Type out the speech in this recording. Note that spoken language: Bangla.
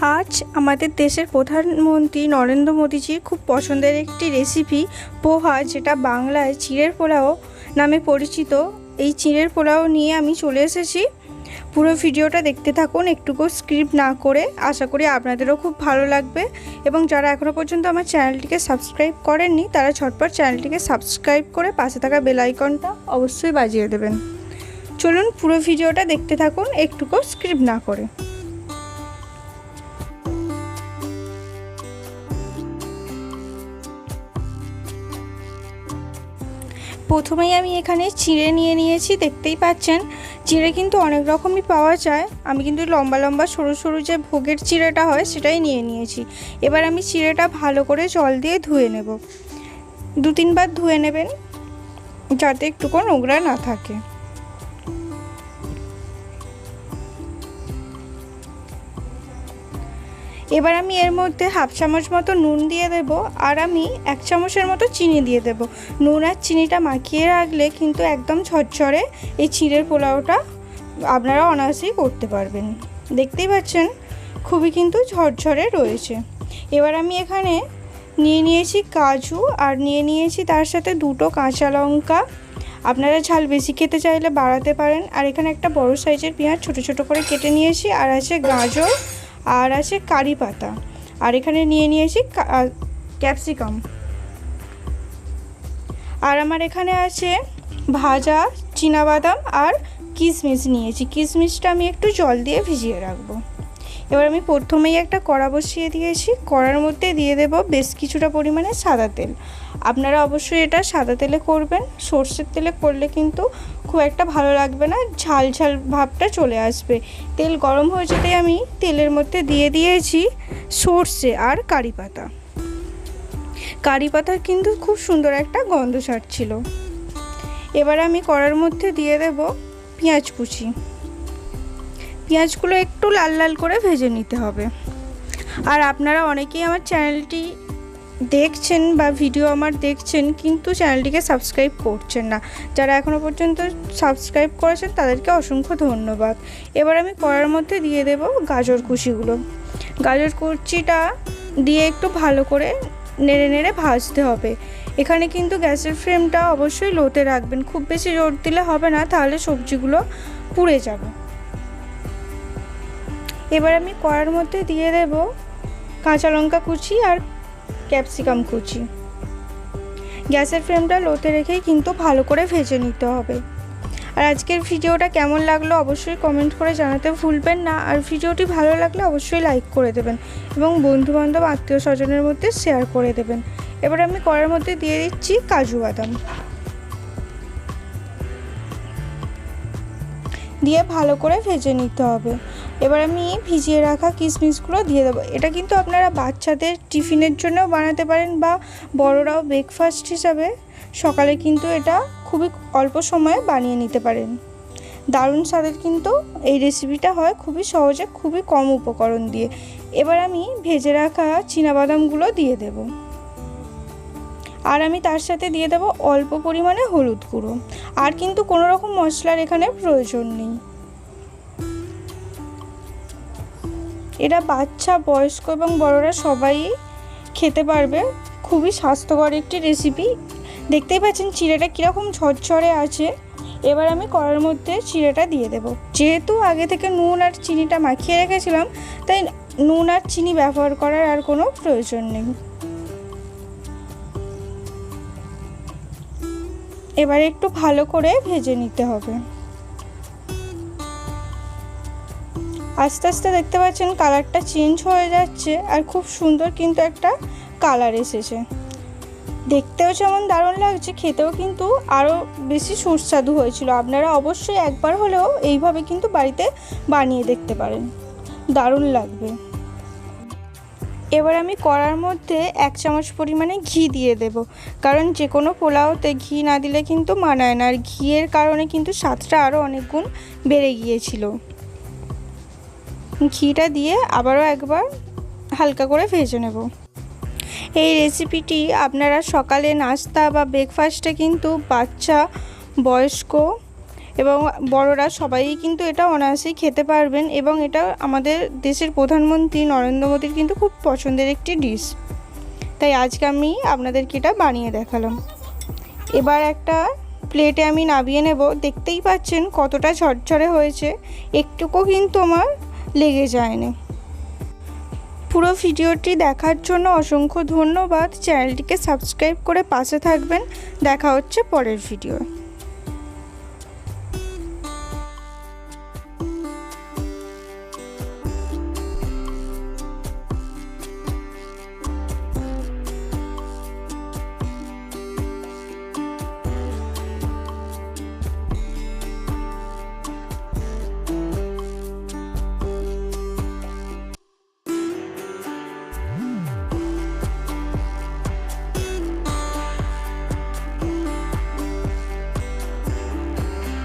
আজ আমাদের দেশের প্রধানমন্ত্রী নরেন্দ্র মোদীজির খুব পছন্দের একটি রেসিপি পোহা, যেটা বাংলায় চিড়ের পোলাও নামে পরিচিত। এই চিড়ের পোলাও নিয়ে আমি চলে এসেছি। পুরো ভিডিওটা দেখতে থাকুন, একটুকু স্ক্রিপ্ট না করে। আশা করি আপনাদেরও খুব ভালো লাগবে। এবং যারা এখনও পর্যন্ত আমার চ্যানেলটিকে সাবস্ক্রাইব করেননি, তারা ঝটপট চ্যানেলটিকে সাবস্ক্রাইব করে পাশে থাকা বেল আইকনটা অবশ্যই বাজিয়ে দেবেন। চলুন পুরো ভিডিওটা দেখতে থাকুন, একটুকু স্ক্রিপ্ট না করে। প্রথমেই আমি এখানে চিড়ে নিয়ে নিয়েছি, দেখতেই পাচ্ছেন। চিড়ে কিন্তু অনেক রকমই পাওয়া যায়। আমি কিন্তু লম্বা লম্বা সরু সরু যে ভোগের চিড়েটা হয়, সেটাই নিয়ে নিয়েছি। এবার আমি চিড়েটা ভালো করে জল দিয়ে ধুয়ে নেব। দু তিনবার ধুয়ে নেবেন, যাতে একটুকু নোংরা না থাকে। এবার আমি এর মধ্যে হাফ চামচ মতো নুন দিয়ে দেব আর আমি এক চামচের মতো চিনি দিয়ে দেব। নুন আর চিনিটা মাখিয়ে রাখলে কিন্তু একদম ঝরঝরে এই চিড়ের পোলাওটা আপনারা অনায়াসেই করতে পারবেন। দেখতেই পাচ্ছেন, খুবই কিন্তু ঝরঝরে রয়েছে। এবার আমি এখানে নিয়ে নিয়েছি কাজু আর নিয়ে নিয়েছি তার সাথে দুটো কাঁচা লঙ্কা। আপনারা ঝাল বেশি খেতে চাইলে বাড়াতে পারেন। আর এখানে একটা বড় সাইজের পেঁয়াজ ছোট ছোট করে কেটে নিয়েছি আর আছে গাজর আর আছে কারি পাতা। আর এখানে নিয়ে নিয়েছি ক্যাপসিকাম। আর আমার এখানে আছে ভাজা বাদাম আর কিশমিশ নিয়েছি। কিশমিশটা আমি একটু জল দিয়ে ভিজিয়ে রাখব। এবার আমি প্রথমেই একটা কড়া বসিয়ে দিয়েছি। কড়ার মধ্যে দিয়ে দেব বেশ কিছুটা পরিমাণে সাদা তেল। আপনারা অবশ্যই এটা সাদা তেলে করবেন। সর্ষের তেলে করলে কিন্তু খুব একটা ভালো লাগবে না, ঝাল ঝাল ভাবটা চলে আসবে। তেল গরম হয়ে যেতে আমি তেলের মধ্যে দিয়ে দিয়েছি সর্ষে আর কারি পাতা। কারি পাতার কিন্তু খুব সুন্দর একটা গন্ধ ছাড়ছিল। এবার আমি কড়ার মধ্যে দিয়ে দেব পেঁয়াজ কুচি। পেঁয়াজগুলো একটু লাল লাল করে ভেজে নিতে হবে। আর আপনারা অনেকেই আমার চ্যানেলটি দেখছেন বা ভিডিও আমার দেখছেন, কিন্তু চ্যানেলটিকে সাবস্ক্রাইব করছেন না। যারা এখনও পর্যন্ত সাবস্ক্রাইব করেছেন, তাদেরকে অসংখ্য ধন্যবাদ। এবার আমি কড়ার মধ্যে দিয়ে দেব গাজর কুচিগুলো। গাজর কুচিটা দিয়ে একটু ভালো করে নেড়ে নেড়ে ভাজতে হবে। এখানে কিন্তু গ্যাসের ফ্লেমটা অবশ্যই লোতে রাখবেন। খুব বেশি জোর দিলে হবে না, তাহলে সবজিগুলো পুড়ে যাবে। এবার আমি কড়ার মধ্যে দিয়ে দেব কাঁচা লঙ্কা কুচি আর ক্যাপসিকাম কুচি। গ্যাসের ফ্লেমটা লোতে রেখেই কিন্তু ভালো করে ভেজে নিতে হবে। আর আজকের ভিডিওটা কেমন লাগল অবশ্যই কমেন্ট করে জানাতে ভুলবেন না। আর ভিডিওটি ভালো লাগলে অবশ্যই লাইক করে দেবেন এবং বন্ধুবান্ধব আত্মীয় স্বজনের মধ্যে শেয়ার করে দেবেন। এবার আমি কড়ার মধ্যে দিয়ে দিচ্ছি কাজু বাদাম। দিয়ে ভালো করে ভেজে নিতে হবে। এবার আমি ভিজিয়ে রাখা কিশমিশগুলো দিয়ে দেবো। এটা কিন্তু আপনারা বাচ্চাদের টিফিনের জন্যও বানাতে পারেন বা বড়রাও ব্রেকফাস্ট হিসাবে সকালে কিন্তু এটা খুবই অল্প সময়ে বানিয়ে নিতে পারেন। দারুণ স্বাদের কিন্তু এই রেসিপিটা হয় খুবই সহজে, খুবই কম উপকরণ দিয়ে। এবার আমি ভেজে রাখা বাদামগুলো দিয়ে দেব। আর আমি তার সাথে দিয়ে দেবো অল্প পরিমাণে হলুদ গুঁড়ো। আর কিন্তু কোনো রকম মশলার এখানে প্রয়োজন নেই। এটা বাচ্চা, বয়স্ক এবং বড়রা সবাই খেতে পারবে। খুবই স্বাস্থ্যকর একটি রেসিপি দেখতেই পাচ্ছেন চিড়েটা কীরকম ঝরঝরে আছে। এবার আমি কড়ার মধ্যে চিড়েটা দিয়ে দেব। যেহেতু আগে থেকে নুন আর চিনিটা মাখিয়ে রেখেছিলাম, তাই নুন আর চিনি ব্যবহার করার আর কোনো প্রয়োজন নেই। এবার একটু ভালো করে ভেজে নিতে হবে। আস্তে আস্তে দেখতে পাচ্ছেন কালারটা চেঞ্জ হয়ে যাচ্ছে আর খুব সুন্দর কিন্তু একটা কালার এসেছে। দেখতেও যেমন দারুণ লাগছে, খেতেও কিন্তু আরও বেশি সুস্বাদু হয়েছিল। আপনারা অবশ্যই একবার হলেও এইভাবে কিন্তু বাড়িতে বানিয়ে দেখতে পারেন। দারুণ লাগবে। এবার আমি কড়ার মধ্যে এক চামচ পরিমাণে ঘি দিয়ে দেব। কারণ যে কোনো পোলাওতে ঘি না দিলে কিন্তু মানায় না। আর ঘিয়ের কারণে কিন্তু স্বাদটা আরও অনেক গুণ বেড়ে গিয়েছিল। ঘিটা দিয়ে আবারও একবার হালকা করে ভেজে নেব। এই রেসিপিটি আপনারা সকালে নাস্তা বা ব্রেকফাস্টে কিন্তু বাচ্চা, বয়স্ক এবং বড়রা সবাই কিন্তু এটা অনায়াসেই খেতে পারবেন এবং এটা আমাদের দেশের প্রধানমন্ত্রী নরেন্দ্র মোদীর কিন্তু খুব পছন্দের একটি ডিশ। তাই আজকে আমি আপনাদেরকে এটা বানিয়ে দেখালাম। এবার একটা প্লেটে আমি নামিয়ে নেব। দেখতেই পাচ্ছেন কতটা ঝরঝরে হয়েছে। একটুকু কিন্তু আমার লেগে যায়নি। পুরো ভিডিওটি দেখার জন্য অসংখ্য ধন্যবাদ। চ্যানেলটিকে সাবস্ক্রাইব করে পাশে থাকবেন। দেখা হচ্ছে পরের ভিডিও